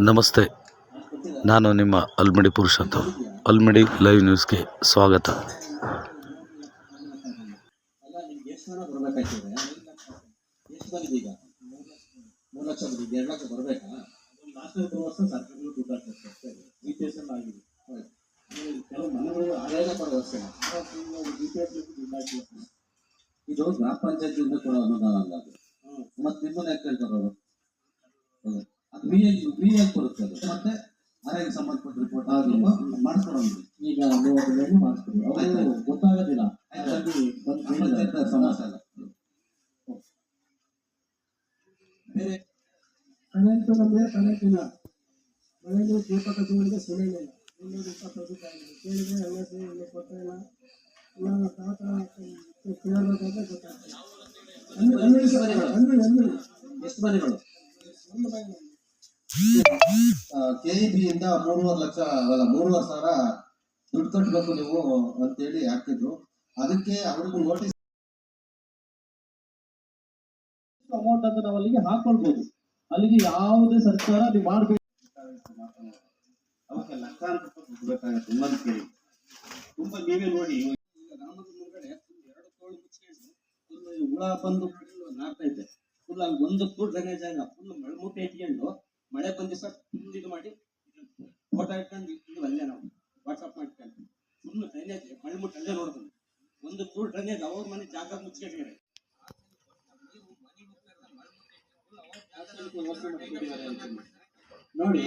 ನಮಸ್ತೆ. ನಾನು ನಿಮ್ಮ ಅಲ್ಮಡಿ ಪುರುಷೋತ್ತಮ್. ಅಲ್ಮಡಿ ಲೈವ್ ನ್ಯೂಸ್ಗೆ ಸ್ವಾಗತ. ಕೆಲವು ಮನೆಗಳು ಆದಾಯ ವರ್ಷ ಇದು ಗ್ರಾಮ ಪಂಚಾಯತಿಯಿಂದ ಕೂಡ ಅನುದಾನ ಅಲ್ಲ ಮತ್ತೆ ನಿಮ್ಮನ್ನ ಯಾಕೆ ಕೇಳ್ತಾರೆ ಅವರು? ಹೌದು. ಅದು ಬಿ ಎಲ್ ಬಿ ಎಲ್ ಬರುತ್ತೆ ಅದು. ಮತ್ತೆ ಆರೋಗ್ಯ ಸಂಬಂಧಪಟ್ಟ ರಿಪೋರ್ಟ್ ಆಗಿ ಮಾಡಿಸ್ಕೊಡೋದು ಈಗ ಮಾಡಿಸ್ತೀವಿ. ಅವರು ಗೊತ್ತಾಗೋದಿಲ್ಲ. ಸಮಸ್ಯೆ ಅಲ್ಲ ಬೇರೆ? ಕರೆಂಟು ನಮಗೆ ಕರೆಂಟ್ ಇಲ್ಲ. ಮನೆಯಲ್ಲಿ ಇನ್ನೂರು ಇಪ್ಪತ್ತೈದು ಕೇಳಿದ್ರೆ ಎಲ್ಲ ಸೇರಿ ಕೊಡ್ತಾ ಇಲ್ಲ. ಕೇಳಬೇಕಾದ್ರೆ ಗೊತ್ತಾಗ್ತದೆ ಎಷ್ಟು ಮನೆಗಳು ಕೆ ಇ ಬಿ ಇಂದ ಮೂರುವರೆ ಲಕ್ಷ ಅಲ್ಲ ಮೂರುವರೆ ಸಾವಿರ ದುಡ್ಡು ಕಟ್ಟಬೇಕು ನೀವು ಅಂತೇಳಿ ಹಾಕಿದ್ರು ಅದಕ್ಕೆ ಅವ್ರಿಗೂ ನೋಟಿಸ್ ಅಮೌಂಟ್ ಅಂತ ನಾವು ಅಲ್ಲಿಗೆ ಹಾಕೊಳ್ಬೋದು ಅಲ್ಲಿಗೆ ಯಾವುದೇ ಸರ್ಕಾರ ನೀವು ಮಾಡಬೇಕು ಕೇಳಿ ತುಂಬಾ ನೀವೇ ನೋಡಿ ಗ್ರಾಮದ ಫುಲ್ ಹುಳ ಬಂದು ನಾರ್ತೈತೆ ಫುಲ್ ಅಲ್ಲಿ ಒಂದು ಫುಲ್ ಡ್ರೈನೇಜ್ ಆಗ ಫುಲ್ ಮಳೆ ಮೂಟೆ ಇಟ್ಕೊಂಡು ಮಳೆ ಬಂದ ದಿವಸ ಫುಲ್ ಇದು ಮಾಡಿ ಫೋಟೋ ಇಟ್ಕೊಂಡು ಇದು ಅಲ್ಲೇ ನಾವು. ವಾಟ್ಸಪ್ ಮಾಡ್ಕೊಂಡು. ಫುಲ್ ಡ್ರೈನೇಜ್ ಮಳೆ ಮುಟ್ಟೆ ಅಲ್ಲೇ ನೋಡ್ಕೊಂಡು. ಒಂದು ಫುಲ್ ಡ್ರೈನೇಜ್ ಅವ್ರ ಮನೆ ಜಾಗ ಮುಚ್ಕೊಂಡಿದ್ದಾರೆ ನೋಡಿ.